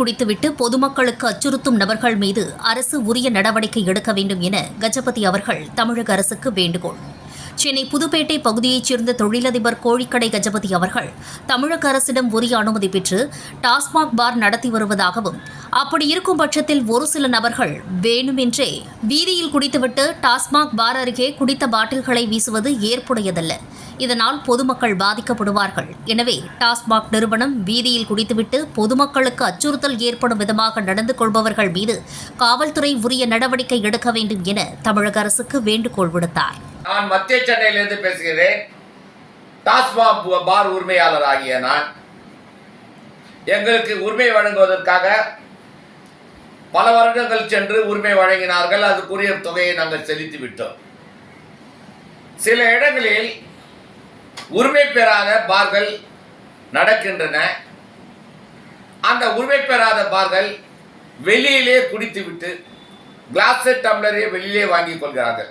குடித்துவிட்டு பொதுமக்களுக்கு அச்சுறுத்தும் நபர்கள் மீது அரசு உரிய நடவடிக்கை எடுக்க வேண்டும் என கஜபதி அவர்கள் தமிழக அரசுக்கு வேண்டுகோள். சென்னை புதுப்பேட்டை பகுதியைச் சேர்ந்த தொழிலதிபர் கோழிக்கடை கஜபதி அவர்கள் தமிழக அரசிடம் உரிய அனுமதி பெற்று டாஸ்மாக் பார் நடத்தி வருவதாகவும் அப்படி இருக்கும் பட்சத்தில் ஒரு சில நபர்கள் வேணுமென்றே வீதியில் குடித்துவிட்டு டாஸ்மாக் பார் அருகே குடித்த பாட்டில்களை வீசுவது ஏற்புடையதல்ல. இதனால் பொதுமக்கள் பாதிக்கப்படுவார்கள். எனவே டாஸ்மாக் நிறுவனம் வீதியில் குடித்துவிட்டு பொதுமக்களுக்கு அச்சுறுத்தல் ஏற்படும் விதமாக நடந்து கொள்பவர்கள் மீது காவல்துறை உரிய நடவடிக்கை எடுக்க வேண்டும் என தமிழக அரசுக்கு வேண்டுகோள் விடுத்தார். நான் மத்திய சென்னையிலிருந்து பேசுகிறேன். டாஸ்மாக் பார் உரிமையாளர் ஆகிய நான் எங்களுக்கு உரிமை வழங்குவதற்காக பல வருடங்கள் சென்று உரிமை வழங்கினார்கள் அதுக்குரிய தொகையை நாங்கள் செலுத்தி விட்டோம். சில இடங்களில் உரிமை பெறாத பார்கள் நடக்கின்றன. அந்த உரிமை பெறாத பார்கள் வெளியிலே குடித்துவிட்டு கிளாஸ் டம்ளரே வெளியிலே வாங்கிக் கொள்கிறார்கள்.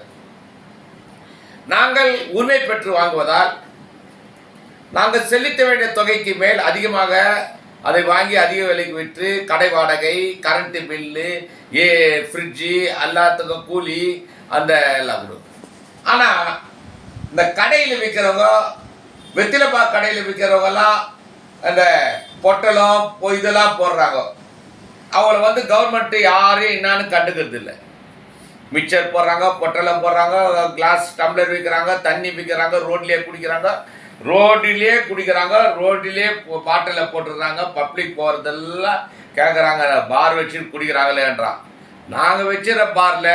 நாங்கள் உரிமை பெற்று வாங்குவதால் நாங்கள் செலுத்த வேண்டிய தொகைக்கு மேல் அதிகமாக அதை வாங்கி அதிக விலைக்கு விற்று கடை வாடகை கரண்ட்டு பில்லு ஏ ஃப்ரிட்ஜு எல்லாத்துக்கும் கூலி அந்த எல்லாம் கொடுக்கும் ஆனால் இந்த கடையில் விற்கிறவங்க வெத்திலப்பா கடையில் விற்கிறவங்கெல்லாம் அந்த பொட்டலம் இதெல்லாம் போடுறாங்க. அவங்கள வந்து கவர்மெண்ட்டு யாரையும் என்னான்னு கண்டுக்கிறது இல்லை. மிக்சர் போடுறாங்க பொட்டலம் போடுறாங்க கிளாஸ் டம்ளர் விற்கிறாங்க தண்ணி விற்கிறாங்க ரோட்லேயே குடிக்கிறாங்க. ரோட்டிலே குடிக்கிறாங்க ரோட்டிலே பாட்டில் போட்டுடுறாங்க பப்ளிக் போகிறதெல்லாம் கேட்குறாங்க பார் வச்சு குடிக்கிறாங்களேன்றான் நாங்கள் வச்சிருக்க பாரில்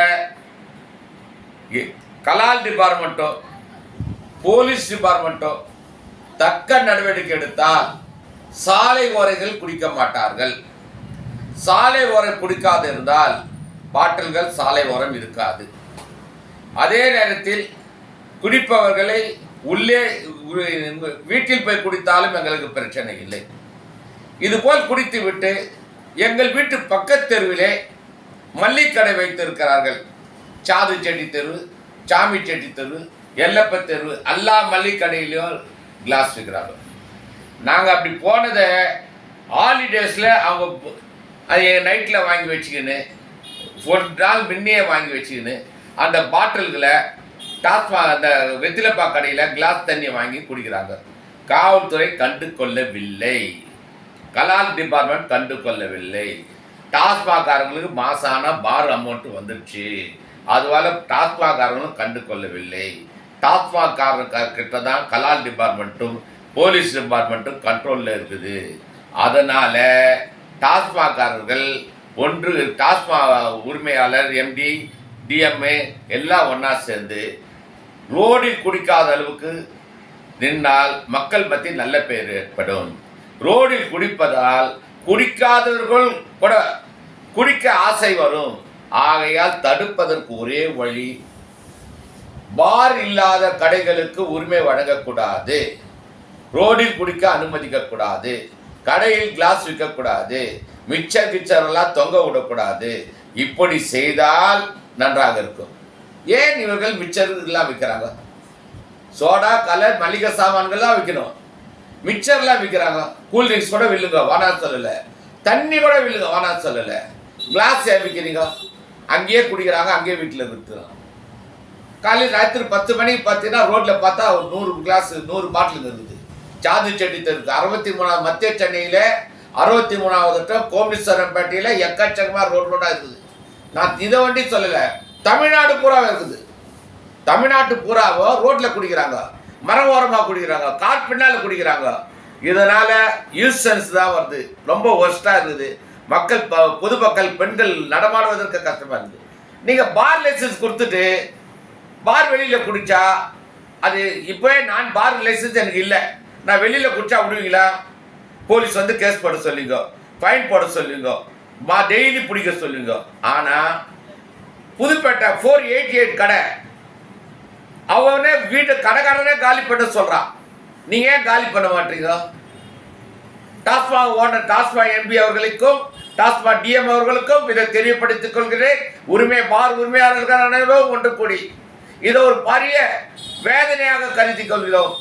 கலால் டிபார்ட்மெண்ட்டோ போலீஸ் டிபார்ட்மெண்ட்டோ தக்க நடவடிக்கை எடுத்தால் சாலை ஓரைகள் குடிக்க மாட்டார்கள். சாலை ஓரம் குடிக்காது இருந்தால் பாட்டில்கள் சாலை ஓரம் இருக்காது. அதே நேரத்தில் குடிப்பவர்களை உள்ளே வீட்டில் போய் குடித்தாலும் எங்களுக்கு பிரச்சனை இல்லை. இதுபோல் குடித்துவிட்டு எங்கள் வீட்டு பக்கத் தெருவிலே மல்லிக்கடை வைத்திருக்கிறார்கள். சாது செடி தெரு சாமி செடி தெரு எல்லப்ப தெரு எல்லா மல்லிக்கடையிலையும் கிளாஸ் விற்கிறாங்க நாங்கள் அப்படி போனதை ஹாலிடேஸில் அவங்க பு- அது நைட்டில் வாங்கி வச்சுக்கின்னு ஒரு நாள் முன்னையே வாங்கி வச்சுக்கின்னு அந்த பாட்டில்களை டாஸ்மாக் அந்த வெத்திலப்பா கடையில் கிளாஸ் தண்ணி வாங்கி குடிக்கிறாங்க. காவல்துறை கண்டு கொள்ளவில்லை கலால் டிபார்ட்மெண்ட் கண்டு கொள்ளவில்லை டாஸ்மாக்காரங்களுக்கு மாசான பார் அமௌண்ட் வந்துடுச்சு. அதுவால டாஸ்மாக்காரங்களும் கண்டு கொள்ளவில்லை டாஸ்மாக்காரர்கிட்ட தான் கலால் டிபார்ட்மெண்ட்டும் போலீஸ் டிபார்ட்மெண்ட்டும் கண்ட்ரோலில் இருக்குது. அதனால் டாஸ்மாக்காரர்கள் ஒன்று டாஸ்மாக உரிமையாளர் எம்டி டிஎம்ஏ எல்லாம் ஒன்றா சேர்ந்து ரோடில் குடிக்காத அளவுக்கு நின்னால் மக்கள் பற்றி நல்ல பெயர் ஏற்படும். ரோடில் குடிப்பதால் குடிக்காதவர்கள் கூட குடிக்க ஆசை வரும். ஆகையால் தடுப்பதற்கு ஒரே வழி பார் இல்லாத கடைகளுக்கு உரிமை வழங்கக்கூடாது. ரோடில் குடிக்க அனுமதிக்கக்கூடாது. கடையில் கிளாஸ் விற்கக்கூடாது. மிச்சர் கிச்சர் எல்லாம் தொங்க விடக்கூடாது. இப்படி செய்தால் நன்றாக இருக்கும். ஏன் இவர்கள் மிச்சர் எல்லாம் விற்கிறாங்க? சோடா கலர் மளிகை சாமான்கள்லாம் விற்கணும். மிக்சர்லாம் விற்கிறாங்க. கூல்ட்ரிங்க்ஸ் கூட வில்லுங்க வானா சொல்லலை. தண்ணி கூட வில்லுங்க வானா சொல்லலை. கிளாஸ் ஏன் விற்கிறீங்க அங்கேயே குடிக்கிறாங்க அங்கேயே வீட்டில் விற்றுறாங்க காலையில் ராத்திரி பத்து மணிக்கு பார்த்தீங்கன்னா ரோட்டில் பார்த்தா ஒரு நூறு கிளாஸ் நூறு பாட்டில் இருக்குது. சாது செடி தெருக்கு. அறுபத்தி மூணாவது மத்திய சென்னையில் அறுபத்தி மூணாவது வட்டம் கோமீஸ்வரம்பேட்டையில் எக்கச்சக்கமாக ரோட் ரோடாக இருக்குது. நான் இதை வண்டி சொல்லலை. தமிழ்நாடு பூராவே இருக்குது. தமிழ்நாட்டு பூராவோ ரோட்டில் குடிக்கிறாங்க. மரம் ஓரமாக குடிக்கிறாங்க. கார் பின்னால் குடிக்கிறாங்க. இதனால் யூசன்ஸ் தான் வருது. ரொம்ப ஒஸ்ட்டாக இருக்குது. மக்கள் ப- பொதுமக்கள் பெண்கள் நடமாடுவதற்கு கஷ்டமாக இருக்குது. நீங்கள் பார் லைசன்ஸ் கொடுத்துட்டு பார் வெளியில் குடித்தா அது இப்போவே நான் பார் லைசன்ஸ் எனக்கு இல்லை. நான் வெளியில் குடித்தா விடுவீங்களா? போலீஸ் வந்து கேஸ் போட சொல்லுங்க. ஃபைன் போட சொல்லுங்க. மா டெய்லி பிடிக்க சொல்லுங்க. ஆனால் புதுப்பேட்டை ஃபோர் எயிட்டி எயிட் கடை. அவனே வீட்டு கடைக்காரனே காலி பண்ண சொல்கிறான் நீங்கள் ஏன் காலி பண்ண மாட்டீங்க? டாஸ்மாக் ஓனர் டாஸ்மாக் எம்பி அவர்களுக்கும் டாஸ்மாக் டிஎம் அவர்களுக்கும் இதை தெரியப்படுத்திக் கொள்கிறேன். உரிமை பார் உரிமையாளர்கள் அனைவரும் ஒன்று கூடி. இதை ஒரு பாரிய வேதனையாக கருதி கொள்கிறோம்.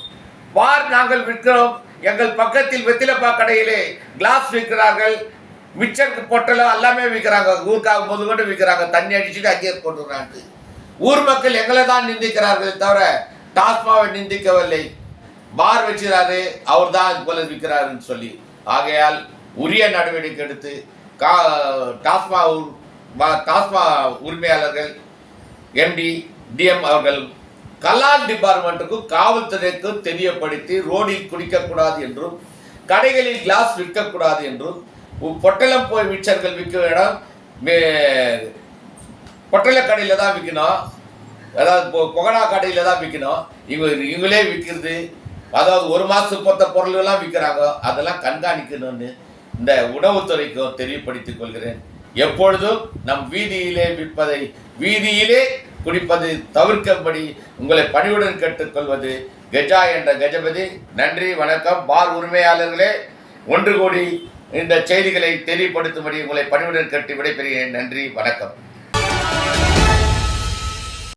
பார் நாங்கள் விற்கிறோம். எங்கள் பக்கத்தில் வெத்திலப்பா கடையிலே கிளாஸ் விற்கிறார்கள். மிச்சருக்கு பொட்டலம் எல்லாமே விற்கிறாங்க. ஊருக்காக கொண்டு விற்கிறாங்க. தண்ணி அடிச்சுட்டு அங்கேயே போட்டுறாங்க ஊர் மக்கள் எங்களை தான் நிந்திக்கிறார்கள் தவிர டாஸ்மாவை நிந்திக்கவில்லை. பார் வச்சுறாரு அவர் தான் இது போல விற்கிறாருன்னு சொல்லி. ஆகையால் உரிய நடவடிக்கை எடுத்து கா டாஸ்மா டாஸ்மா உரிமையாளர்கள் எம்டி டிஎம் அவர்கள் கலால் டிபார்ட்மெண்ட்டுக்கும் காவல்துறைக்கும் தெரியப்படுத்தி ரோடில் குடிக்கக்கூடாது என்றும் கடைகளில் கிளாஸ் விற்கக்கூடாது என்றும் பொட்டலம் போய் மிச்சர்கள் விற்க இடம் மே- கடையில் தான் விற்கணும் அதாவது பொ- கொகனா கடையில் தான் விற்கணும் இவங்க இவங்களே விற்கிறது அதாவது ஒரு மாதம் பொத்த பொருள்கள்லாம் விற்கிறாங்க அதெல்லாம் கண்காணிக்கணும்னு இந்த உணவுத்துறைக்கும் தெரியப்படுத்திக் கொள்கிறேன். எப்பொழுதும் நம் வீதியிலே விற்பதை வீதியிலே குடிப்பது தவிர்க்கும்படி உங்களை பணிவுடன் கேட்டுக்கொள்வது கஜா என்ற கஜபதி. நன்றி வணக்கம். பார் உரிமையாளர்களே ஒன்று கோடி இந்த செய்திகளை தெரியப்படுத்தும்படி உங்களை பணிவுடன் கட்டி விடைபெறுகிறேன். நன்றி வணக்கம்.